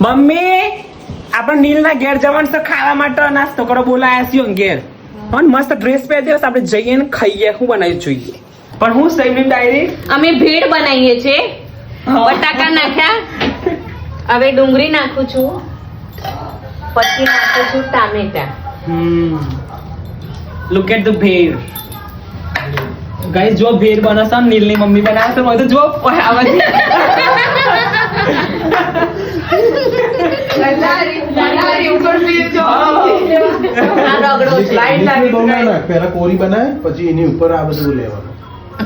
Mummy આપણે નીલના ઘેર જવાનું તો ખાવા માટે નાસ્તો કરો બોલાયા છીએ ઘેર. અને મસ્ત ડ્રેસ પહેરી હશે આપણે જઈએ ને ખાઈએ શું બનાવી જોઈએ. પણ હું સૈમની ડાયરી? અમે ભેળ બનાવીએ છીએ. બટાકા નાખ્યા. હવે ડુંગળી નાખું છું. પછી નાખું છું ટામેટા. Look at the bhel. Guys જો ભેળ બનાવશો ને નીલની મમ્મી બનાવશે છે તો જો આવે છે છે. પહેલા કોરી બનાય પછી એની ઉપર આ બધું લેવાનું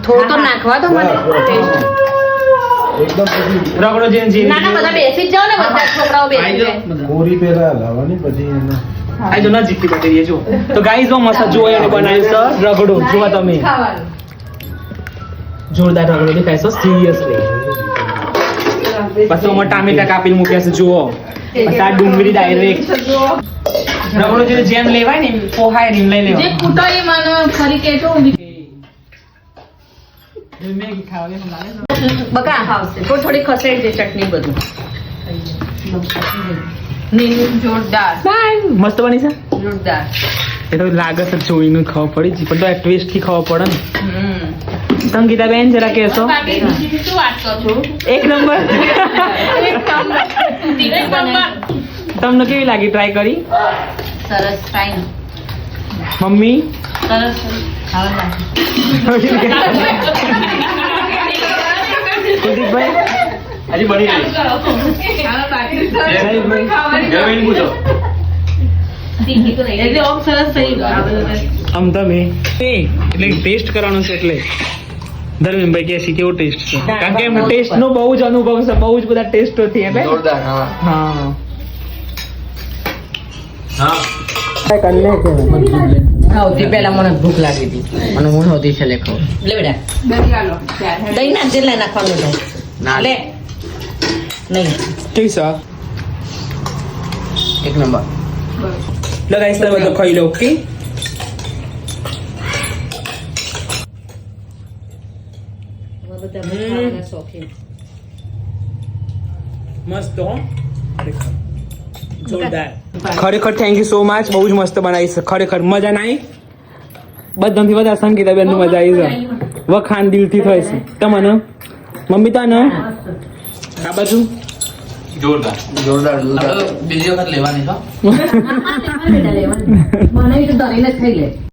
થોડું નાખવા દો મને રગડો જેન જે ના જ ને આ જો મસ્ત જો એને છે રગડો જો તમે જોરદાર રગડો દેખાય છે સિરિયસલી પછી આમાં ટામેટા કાપીને મૂક્યા છે, જુઓ પછી આ ડુંગળી ડાયરેક્ટ રગડો જે જેમ લેવાય ને પોહાય ને લઈ લેવાય કૂટો એ મને ફરી કહેજો મેગી ખાવાની મને લાગે છે. બકા આવશે થોડી થોડી ખસેડ છે ચટણી બધું. જોરદાર. મસ્ત બની છે? જોરદાર. એ તો લાગે છે જોઈને ખબર પડી જ પણ તો ટેસ્ટથી ખબર પડે ને. હમ. સંગીતા બેન જરા કહેશો? શું વાત કરો છો? એક નંબર. તમને કેવી લાગી ટ્રાય કરી? સરસ ફાઇન મમ્મી? સરસ કુલદીપભાઈ? હજી બની સાહેબભાઈ જમીન પૂછો. એટલે ઓમ સરસ થઈ ગયું આમ તમે એટલે ટેસ્ટ કરવાનો છે એટલે. ધર્મેનભાઈ કે છે કેવો ટેસ્ટ છે? કારણ કે એમને ટેસ્ટ નો બહુ જ અનુભવ છે બહુ જ બધા ટેસ્ટો થી એટલે જોરદાર હા. હા. હા. સૌથી પહેલા મને ભૂખ લાગી હતી. અને હું સૌથી છેલ્લે ખાઉં લે બેટા. દહીં નાખજે લે નાખવાનું તો ના. લે. નહીં. કેવી છે? એક નંબર. લગાઈ તમે બધું ખાઈ લો ઓકે મસ્ત જોરદાર ખરેખર થેન્ક યુ સો મચ બહુ જ મસ્ત બનાવી છે. ખરેખર મજા નહીં. આવી બધાથી વધારે સંગીતા બેન મજા આવી છે. વખાણ દિલથી થાય છે. તમને? મમ્મી તને? આ બાજુ? જોરદાર. જોરદાર જોરદાર. બીજી વખત લેવાની તો મને તો દરીને ખાઈ લે